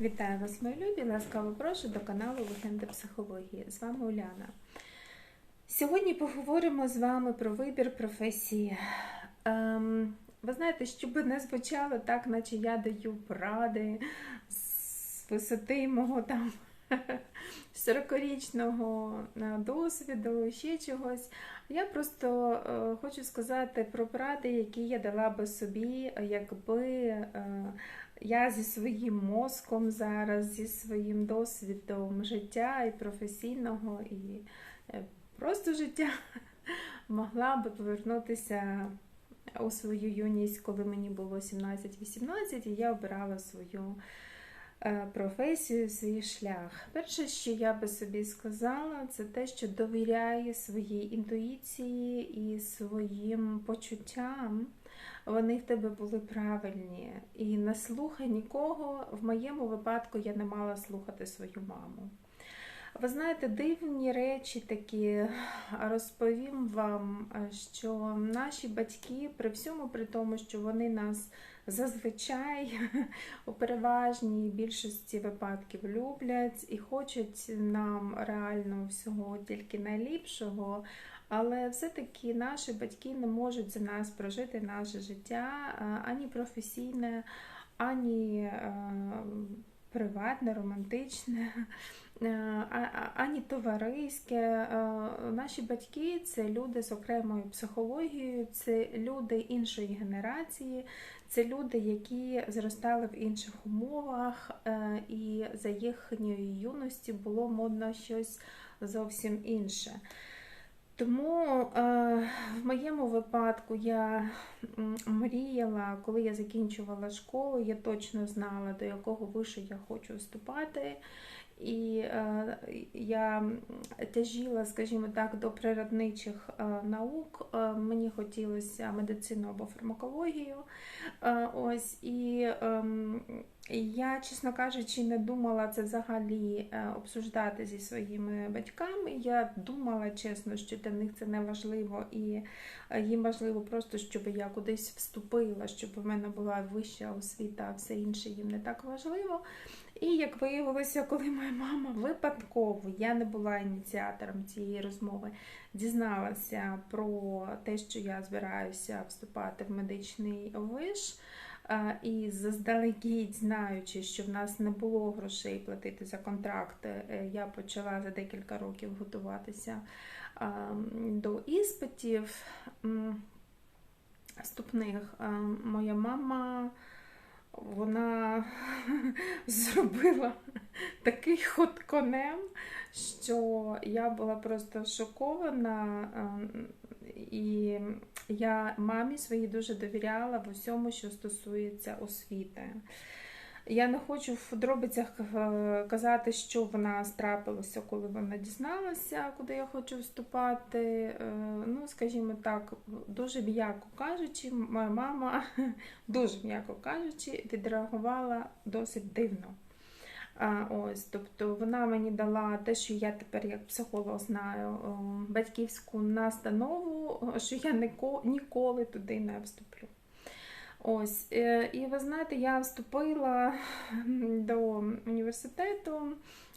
Вітаю вас, мої любі! Ласкаво прошу до каналу Легенди психології. З вами Уляна. Сьогодні поговоримо з вами про вибір професії. Ем, ви знаєте, щоб не звучало так, наче я даю поради з висоти мого там 40-річного досвіду, ще чогось. Я просто е, хочу сказати про поради, які я дала би собі, якби. Е, я зі своїм мозком зараз, зі своїм досвідом життя і професійного, і е, просто життя могла би повернутися у свою юність, коли мені було 17-18, і я обирала свою е, професію, свій шлях. Перше, що я би собі сказала, це те, що довіряє своїй інтуїції і своїм почуттям вони в тебе були правильні. І не слухай нікого. В моєму випадку я не мала слухати свою маму. Ви знаєте, дивні речі такі розповім вам, що наші батьки, при всьому при тому, що вони нас зазвичай у переважній більшості випадків люблять і хочуть нам реально всього тільки найліпшого, але все-таки наші батьки не можуть за нас прожити наше життя ані професійне, ані е, приватне, романтичне, е, ані товариське. Е, наші батьки це люди з окремою психологією, це люди іншої генерації, це люди, які зростали в інших умовах, і за їхньої юності було модно щось зовсім інше. Тому е, в моєму випадку я мріяла, коли я закінчувала школу, я точно знала, до якого вишу я хочу вступати. І е, я тяжіла, скажімо так, до природничих е, наук. Е, мені хотілося медицину або фармакологію. Е, ось і е, я, чесно кажучи, не думала це взагалі е, обсуждати зі своїми батьками. Я думала чесно, що для них це не важливо, і е, їм важливо просто, щоб я кудись вступила, щоб у мене була вища освіта, а все інше їм не так важливо. І як виявилося, коли моя мама випадково, я не була ініціатором цієї розмови, дізналася про те, що я збираюся вступати в медичний виш. І заздалегідь, знаючи, що в нас не було грошей платити за контракти, е, я почала за декілька років готуватися до іспитів вступних. Моя мама вона зробила такий ход конем, що я була просто шокована. І я мамі своїй дуже довіряла в усьому, що стосується освіти. Я не хочу в подробицях е, казати, що в нас трапилося, коли вона дізналася, куди я хочу вступати. Е, ну, скажімо так, дуже м'яко кажучи, моя мама, дуже м'яко кажучи, відреагувала досить дивно. Ось, Тобто вона мені дала те, що я тепер, як психолог, знаю, батьківську настанову, що я ніколи туди не вступлю. Ось, е, І ви знаєте, я вступила до університету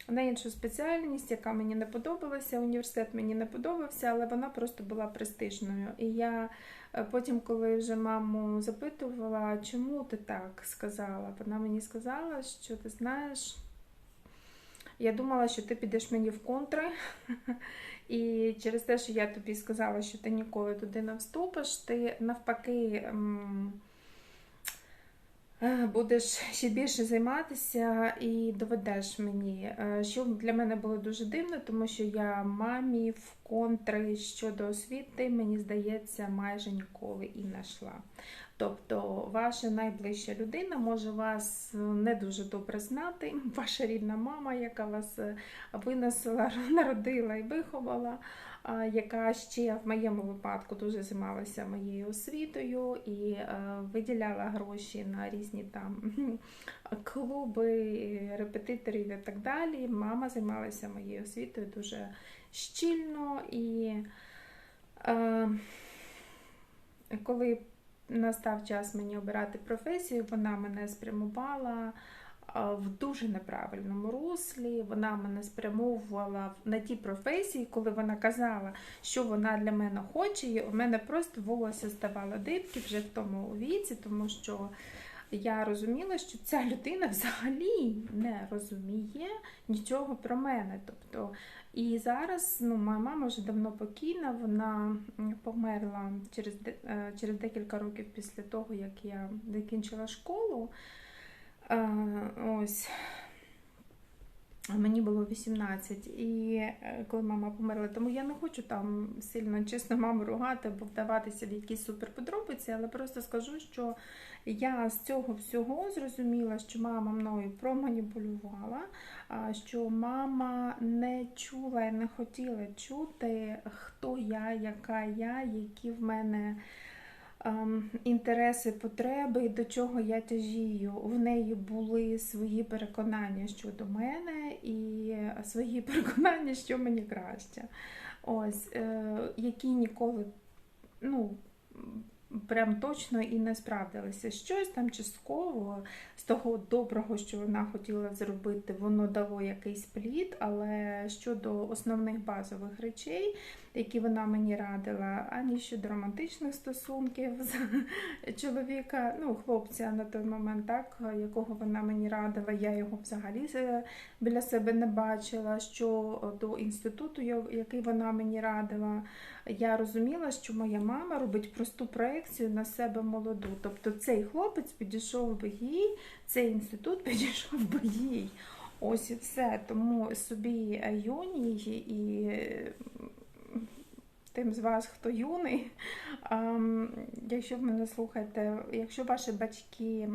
на іншу спеціальність, яка мені не подобалася. Університет мені не подобався, але вона просто була престижною. І я е, потім, коли вже маму запитувала, чому ти так сказала, вона мені сказала, що ти знаєш. Я думала, що ти підеш мені в контри, і через те, що я тобі сказала, що ти ніколи туди не вступиш, ти навпаки будеш ще більше займатися і доведеш мені, е, що для мене було дуже дивно, тому що я мамі в контри щодо освіти, мені здається, майже ніколи і не йшла. Тобто, ваша найближча людина може вас не дуже добре знати, ваша рідна мама, яка вас е, винесла, народила і виховала яка ще в моєму випадку дуже займалася моєю освітою і е, виділяла гроші на різні там клуби, репетиторів і так далі. Мама займалася моєю освітою дуже щільно і е, коли настав час мені обирати професію, вона мене спрямувала в дуже неправильному руслі. Вона мене спрямовувала на ті професії, коли вона казала, що вона для мене хоче. І у мене просто волосся ставало дибки вже в тому віці, тому що я розуміла, що ця людина взагалі не розуміє нічого про мене. Тобто, і зараз ну, моя мама вже давно покійна, вона померла через, е, через декілька років після того, як я закінчила школу. Ось. Мені було 18, і е, коли мама померла, тому я не хочу там сильно чесно маму ругати або вдаватися в якісь суперподробиці, але просто скажу, що я з цього всього зрозуміла, що мама мною проманіпулювала, що мама не чула і не хотіла чути, хто я, яка я, які в мене інтереси, потреби до чого я тяжію. В неї були свої переконання щодо мене і свої переконання, що мені краще. Ось, е, які ніколи, ну. Прям точно і не справдилися. Щось там частково з того доброго, що вона хотіла зробити, воно дало якийсь плід, але щодо основних базових речей, які вона мені радила, ані щодо романтичних стосунків з чоловіка, ну, хлопця на той момент, так, якого вона мені радила, я його взагалі е, біля себе не бачила. Що до інституту, який вона мені радила, я розуміла, що моя мама робить просту проекцію на себе молоду. Тобто цей хлопець підійшов би їй, цей інститут підійшов би їй. Ось і все. Тому собі юній і тим з вас, хто юний, ем, якщо ви мене слухаєте, якщо ваші батьки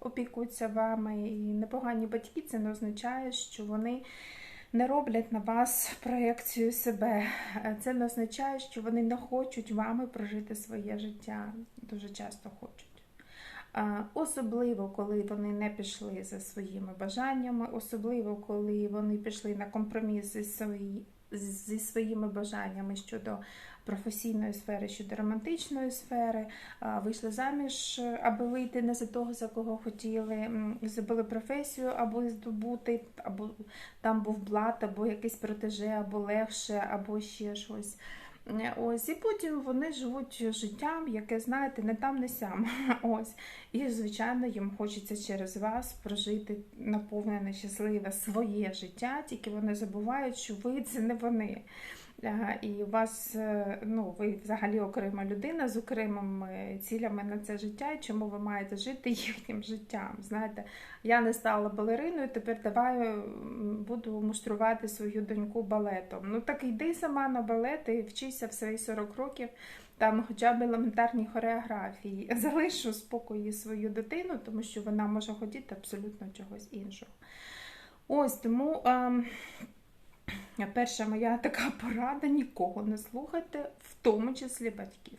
опікуються вами і непогані батьки, це не означає, що вони не роблять на вас проекцію себе. Е, Це не означає, що вони не хочуть вами прожити своє життя. Дуже часто хочуть. Особливо, коли вони не пішли за своїми бажаннями, особливо, коли вони пішли на компроміс зі, свої, зі своїми бажаннями щодо професійної сфери, щодо романтичної сфери, вийшли заміж, аби вийти не за того, за кого хотіли, зробили професію, аби здобути, або там був блат, або якийсь протеже, або легше, або ще щось. Ось, і потім вони живуть життям, яке, знаєте, не там, не сям. Ось. І, звичайно, їм хочеться через вас прожити наповнене, щасливе своє життя, тільки вони забувають, що ви це не вони. Е, І у вас, е, ну, ви взагалі окрема людина з окремими цілями на це життя, і чому ви маєте жити їхнім життям. Знаєте, я не стала балериною, тепер давай буду муштрувати свою доньку балетом. Ну так йди сама на балет і вчися в свої 40 років. Там хоча б елементарні хореографії. Залишу спокої свою дитину, тому що вона може хотіти абсолютно чогось іншого. Ось тому ем, перша моя така порада: нікого не слухайте, в тому числі батьків.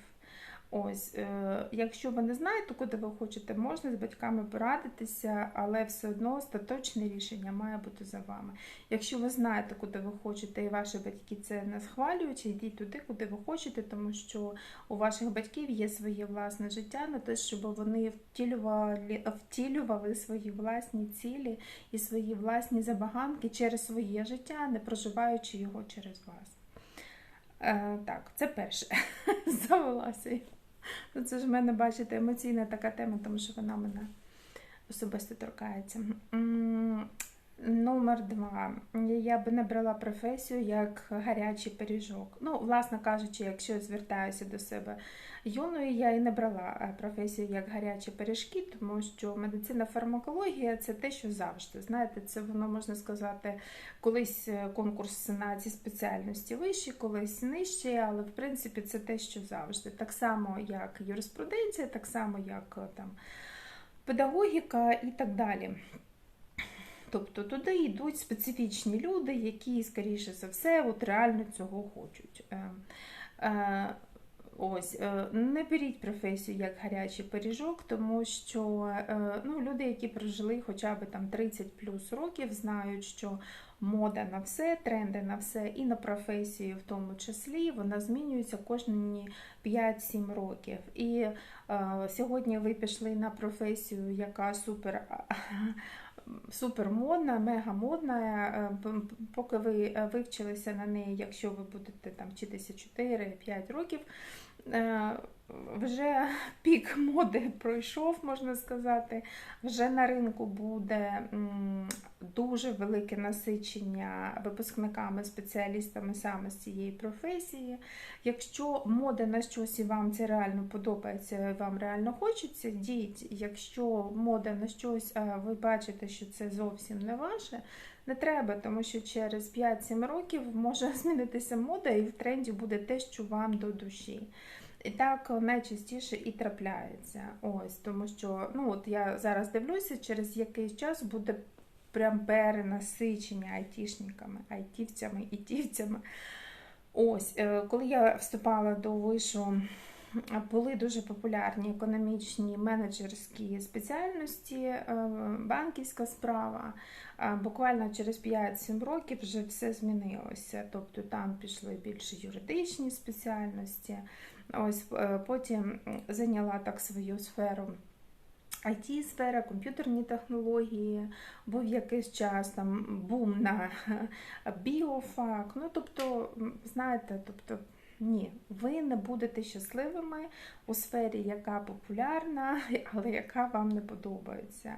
Ось, е, якщо ви не знаєте, куди ви хочете, можна з батьками порадитися, але все одно остаточне рішення має бути за вами. Якщо ви знаєте, куди ви хочете, і ваші батьки це не схвалюють, йдіть туди, куди ви хочете, тому що у ваших батьків є своє власне життя на те, щоб вони втілювали, втілювали свої власні цілі і свої власні забаганки через своє життя, не проживаючи його через вас. Е, так, це перше. Завелася. Ну, Це ж в мене, бачите, емоційна така тема, тому що вона мене особисто торкається. Номер два. Я би не брала професію як гарячий пиріжок. Ну, власне кажучи, якщо я звертаюся до себе юною, я і не брала е, професію як гарячі пиріжки, тому що медицина фармакологія це те, що завжди. Знаєте, це воно можна сказати, колись е, конкурс на ці спеціальності вищий, колись нижчий, але в принципі це те, що завжди. Так само, як юриспруденція, так само, як е, там педагогіка і так далі. Тобто туди йдуть специфічні люди, які, скоріше за все, от реально цього хочуть. Ось, е, не беріть професію як гарячий пиріжок, тому що е, ну, люди, які прожили хоча б там 30 плюс років, знають, що мода на все, тренди на все, і на професію в тому числі, вона змінюється кожні 5-7 років. І е, сьогодні ви пішли на професію, яка супер супермодна, мегамодна. Е, Поки ви е, вивчилися на неї, якщо ви будете там вчитися 4-5 років, е, вже пік моди пройшов, можна сказати. Вже на ринку буде дуже велике насичення випускниками, спеціалістами саме з цієї професії. Якщо мода на щось і вам це реально подобається, вам реально хочеться, йдіть. Якщо мода на щось, а ви бачите, що це зовсім не ваше, не треба, тому що через 5-7 років може змінитися мода, і в тренді буде те, що вам до душі. І так найчастіше і трапляється. Ось, тому що ну от я зараз дивлюся, через якийсь час буде прям перенасичення айтішниками, айтівцями, ітівцями. Ось, е, коли я вступала до вишу, були дуже популярні економічні менеджерські спеціальності, е, банківська справа. Буквально через 5-7 років вже все змінилося. Тобто там пішли більше юридичні спеціальності. Ось е, потім зайняла так свою сферу. it сфера, комп'ютерні технології, був якийсь час там бум на біофак. Ну, тобто, знаєте, тобто, ні, ви не будете щасливими у сфері, яка популярна, але яка вам не подобається.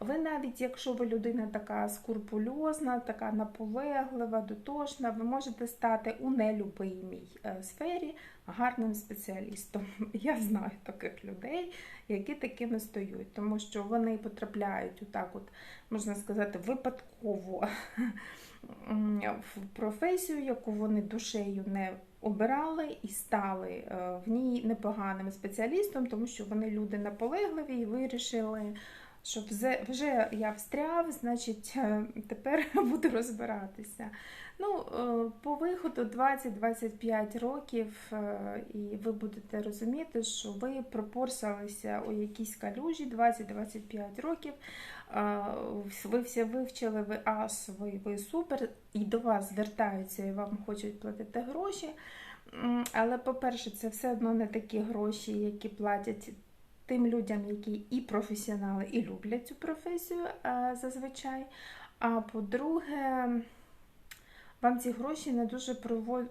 Ви навіть, якщо ви людина така скурпульозна, така наполеглива, дотошна, ви можете стати у нелюбимій е, сфері гарним спеціалістом. Я знаю таких людей, які такими стають, тому що вони потрапляють отак, от, можна сказати, випадково в професію, яку вони душею не обирали і стали е, в ній непоганим спеціалістом, тому що вони люди наполегливі і вирішили. що вже- я встряв, значить е, тепер буду розбиратися. Ну, е, по виходу 20-25 років, е, і ви будете розуміти, що ви пропорсалися у якійсь калюжі 20-25 років. е, Ви все вивчили, ви ас, ви, ви супер, і до вас звертаються і вам хочуть платити гроші. Але, по-перше, це все одно не такі гроші, які платять тим людям, які і професіонали, і люблять цю професію зазвичай. А по-друге, вам ці гроші не дуже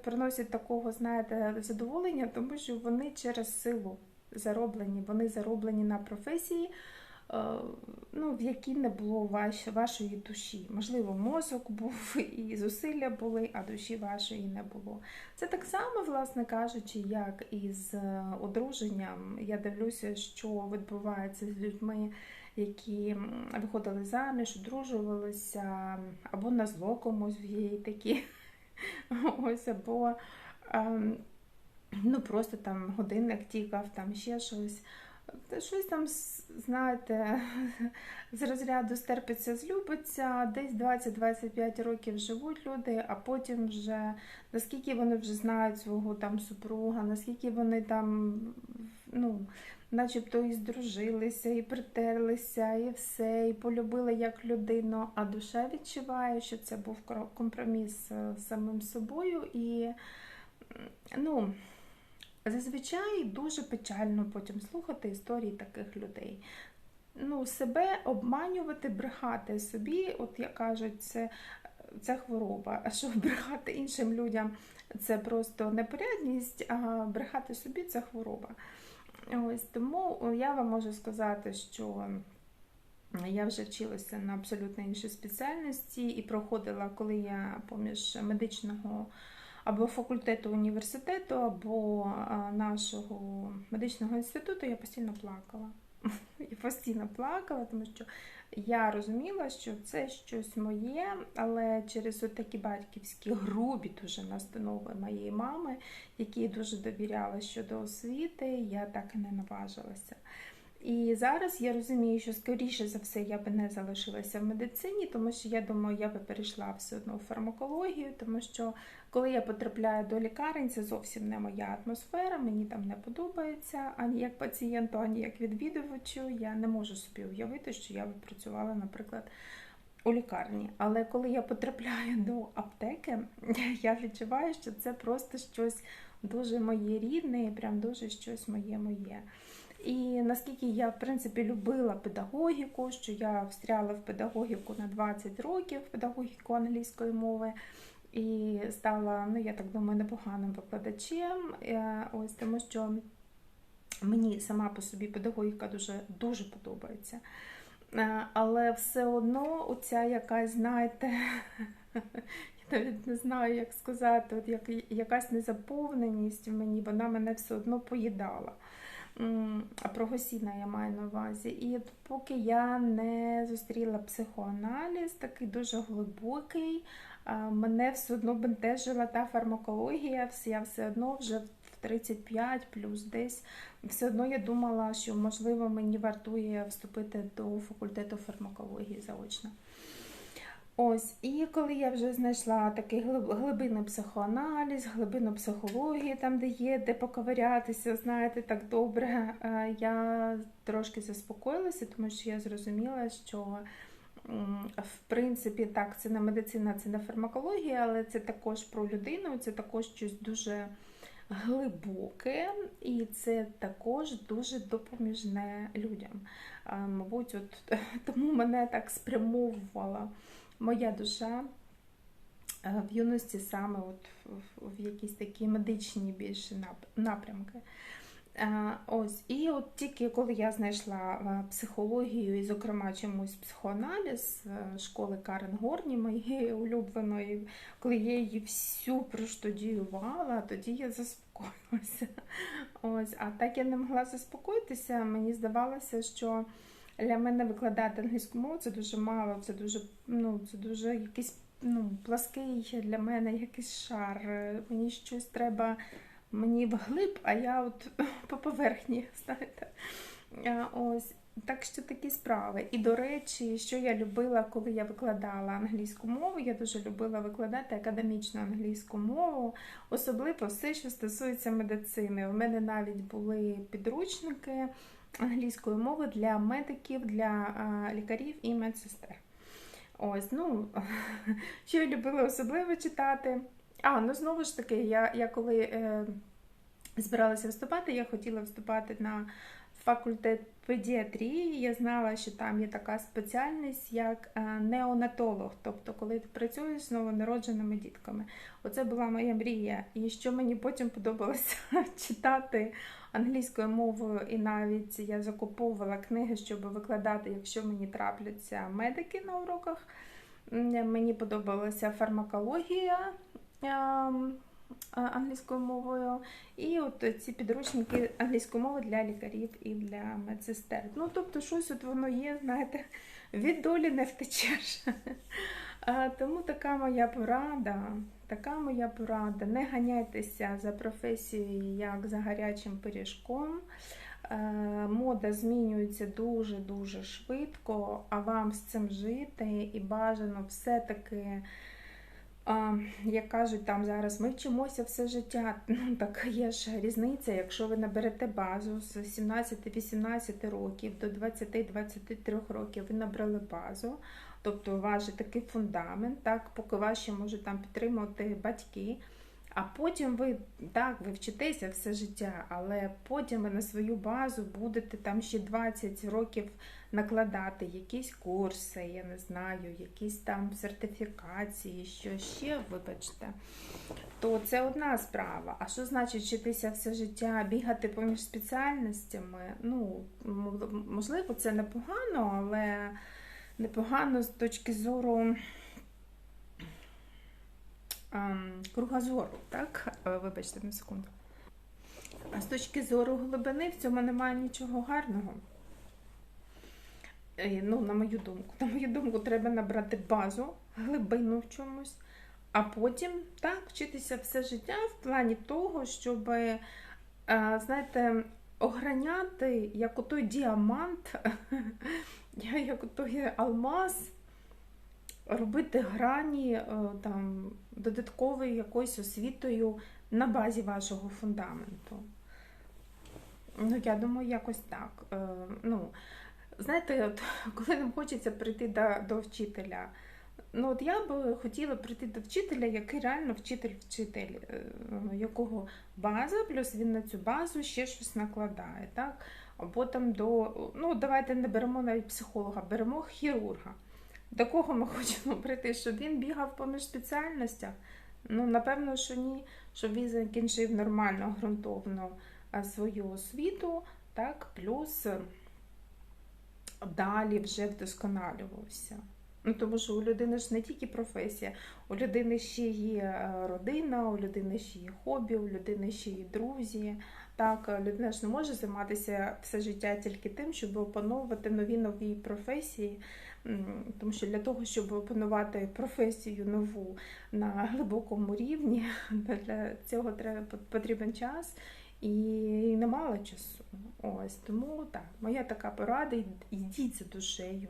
приносять такого, знаєте, задоволення, тому що вони через силу зароблені, вони зароблені на професії, е, ну, в якій не було ваш, вашої душі. Можливо, мозок був і зусилля були, а душі вашої не було. Це так само, власне кажучи, як і з е, одруженням. Я дивлюся, що відбувається з людьми, які виходили заміж, одружувалися, або на зло комусь є і такі. Ось, або ем, ну, просто там годинник тікав, там ще щось. Щось там, знаєте, з розряду стерпиться, злюбиться, десь 20-25 років живуть люди, а потім вже наскільки вони вже знають свого там супруга, наскільки вони там, ну, начебто і здружилися, і притерлися, і все, і полюбили як людину, а душа відчуває, що це був компроміс е, з самим собою і ну. Зазвичай дуже печально потім слухати історії таких людей. Ну, себе обманювати, брехати собі, от як кажуть, це, це хвороба. А що брехати іншим людям це просто непорядність, а брехати собі це хвороба. Ось тому я вам можу сказати, що я вже вчилася на абсолютно іншій спеціальності і проходила, коли я поміж медичного або факультету університету, або нашого медичного інституту, я постійно плакала. Я постійно плакала, тому що я розуміла, що це щось моє, але через такі батьківські грубі дуже настанови моєї мами, які дуже довіряла щодо освіти, я так і не наважилася. І зараз я розумію, що скоріше за все я би не залишилася в медицині, тому що я думаю, я би перейшла все одно в фармакологію, тому що коли я потрапляю до лікарень, це зовсім не моя атмосфера, мені там не подобається ані як пацієнту, ані як відвідувачу. Я не можу собі уявити, що я би працювала, наприклад, у лікарні. Але коли я потрапляю до аптеки, я відчуваю, що це просто щось дуже моє рідне, і прям дуже щось моє моє. І наскільки я, в принципі, любила педагогіку, що я встряла в педагогіку на 20 років, педагогіку англійської мови, і стала, ну я так думаю, непоганим викладачем. Е, Ось тому що мені сама по собі педагогіка дуже, дуже подобається. Е, Але все одно оця якась, знаєте, я навіть не знаю, як сказати, от як, якась незаповненість в мені, вона мене все одно поїдала. Прогосіна я маю на увазі. І поки я не зустріла психоаналіз, такий дуже глибокий, мене все одно бентежила та фармакологія. Я все одно вже в 35 плюс десь все одно я думала, що можливо мені вартує вступити до факультету фармакології заочно. Ось, і коли я вже знайшла такий глиб, глибинний психоаналіз, глибинну психологію, там, де є, де поковирятися, знаєте, так добре, е, я трошки заспокоїлася, тому що я зрозуміла, що в принципі так, це не медицина, це не фармакологія, але це також про людину, це також щось дуже глибоке, і це також дуже допоміжне людям. Мабуть, от тому мене так спрямовувала моя душа е, в юності саме от в, якісь такі медичні більше напрямки. Е, Ось, і от тільки коли я знайшла е, психологію, і, зокрема, чомусь психоаналіз школи Карен Горні, моєї улюбленої, коли я її всю проштудіювала, тоді я заспокоїлася. Ось, а так я не могла заспокоїтися, мені здавалося, що для мене викладати англійську мову це дуже мало, це дуже, ну, це дуже якийсь ну, плаский для мене якийсь шар. Мені щось треба мені вглиб, а я от по поверхні, знаєте. Ось. Так що такі справи. І до речі, що я любила, коли я викладала англійську мову, я дуже любила викладати академічну англійську мову, особливо все, що стосується медицини. У мене навіть були підручники англійської мови для медиків, для лікарів і медсестер. Ось, ну, що я любила особливо читати. А, ну знову ж таки, я, я коли е, збиралася виступати, я хотіла виступати на факультет педіатрії. Я знала, що там є така спеціальність, як е, неонатолог, тобто коли ти працюєш з новонародженими дітками. Оце була моя мрія. І що мені потім подобалося читати англійською мовою, і навіть я закуповувала книги, щоб викладати, якщо мені трапляться медики на уроках. Мені подобалася фармакологія ем, англійською мовою, і от ці підручники англійської мови для лікарів і для медсестер. Ну, тобто, щось от воно є, знаєте, від долі не втечеш. Тому така моя порада, така моя порада. Не ганяйтеся за професією як за гарячим пиріжком. Е, Мода змінюється дуже-дуже швидко, а вам з цим жити і бажано все-таки, як кажуть, там зараз ми вчимося все життя. Ну, так є ж різниця, якщо ви наберете базу з 17-18 років до 20-23 років, ви набрали базу, тобто у вас же такий фундамент, так, поки ще можуть там підтримувати батьки. А потім ви так, ви вчитеся все життя, але потім ви на свою базу будете там ще 20 років накладати якісь курси, я не знаю, якісь там сертифікації, що ще, вибачте. То це одна справа. А що значить вчитися все життя, бігати поміж спеціальностями? Ну, можливо, це непогано, але непогано з точки зору ем, кругозору, так? Е, Вибачте на секунду. А з точки зору глибини в цьому немає нічого гарного. Е, Ну, на мою думку. На мою думку, треба набрати базу, глибину в чомусь, а потім так, вчитися все життя в плані того, щоб, е, знаєте, ограняти, як отой діамант, як отой алмаз, робити грані е, там, додатковою якоюсь освітою на базі вашого фундаменту. Ну, я думаю, якось так. Ну, знаєте, от, коли нам хочеться прийти до, до вчителя, ну от я б хотіла прийти до вчителя, який реально вчитель-вчитель, е, якого база, плюс він на цю базу ще щось накладає. Так? або там до. Ну, давайте не беремо навіть психолога, беремо хірурга. До кого ми хочемо прийти, щоб він бігав поміж спеціальностях? Ну, напевно, що ні, щоб він закінчив нормально, ґрунтовно свою освіту, так, плюс е, далі вже вдосконалювався. Ну, тому що у людини ж не тільки професія, у людини ще є е, родина, у людини ще є хобі, у людини ще є друзі. Так, е, людина ж не може займатися все життя тільки тим, щоб опановувати нові нові професії. Тому що для того, щоб опанувати професію нову на глибокому рівні, для цього треба потрібен час і немало часу. Ось тому так, моя така порада: йдіть за душею.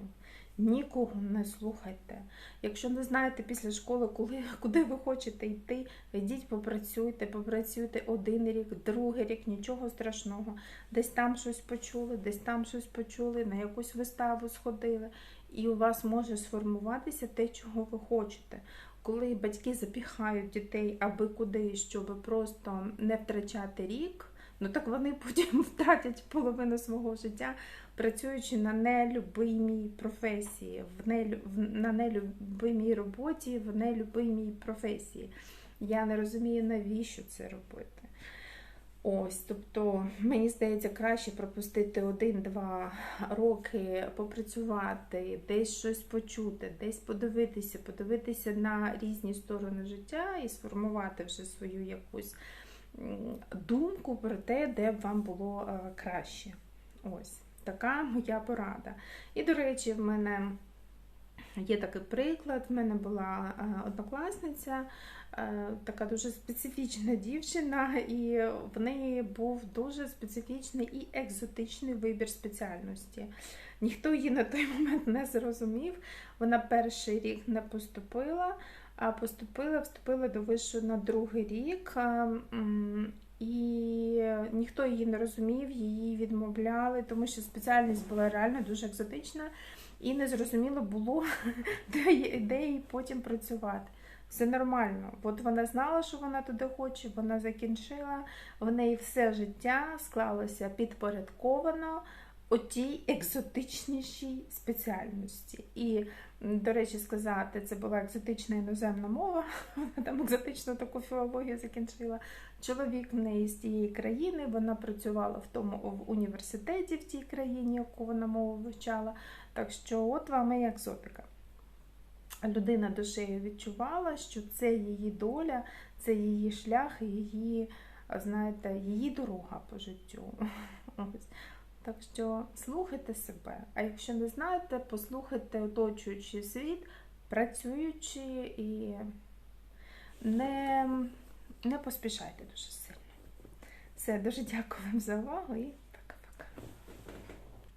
Нікого не слухайте. Якщо не знаєте після школи, коли, куди ви хочете йти, йдіть, попрацюйте, попрацюйте один рік, другий рік, нічого страшного. Десь там щось почули, десь там щось почули, на якусь виставу сходили, і у вас може сформуватися те, чого ви хочете. Коли батьки запіхають дітей аби куди, щоб просто не втрачати рік, ну так вони потім втратять половину свого життя працюючи на нелюбимій професії, в нелю... на нелюбимій роботі, в нелюбимій професії. Я не розумію, навіщо це робити. Ось, тобто, мені здається, краще пропустити один-два роки, попрацювати, десь щось почути, десь подивитися, подивитися на різні сторони життя і сформувати вже свою якусь думку про те, де б вам було е, краще. Ось така моя порада. І, до речі, в мене є такий приклад. В мене була е, однокласниця, е, така дуже специфічна дівчина, і в неї був дуже специфічний і екзотичний вибір спеціальності. Ніхто її на той момент не зрозумів. Вона перший рік не поступила, а поступила, вступила до вишу на другий рік. І ніхто її не розумів, її відмовляли, тому що спеціальність була реально дуже екзотична, і не зрозуміло було, де, де їй потім працювати. Все нормально. От вона знала, що вона туди хоче, вона закінчила, в неї все життя склалося підпорядковано отій екзотичнішій спеціальності. І, до речі, сказати, це була екзотична іноземна мова, вона там екзотичну таку філологію закінчила. Чоловік в неї з тієї країни, вона працювала в тому в університеті в тій країні, яку вона мову вивчала. Так що, от вам і екзотика. Людина душею відчувала, що це її доля, це її шлях, її, знаєте, її дорога по життю. Ось. Так що слухайте себе. А якщо не знаєте, послухайте оточуючий світ, працюючи і не, не поспішайте дуже сильно. Все, дуже дякую вам за увагу і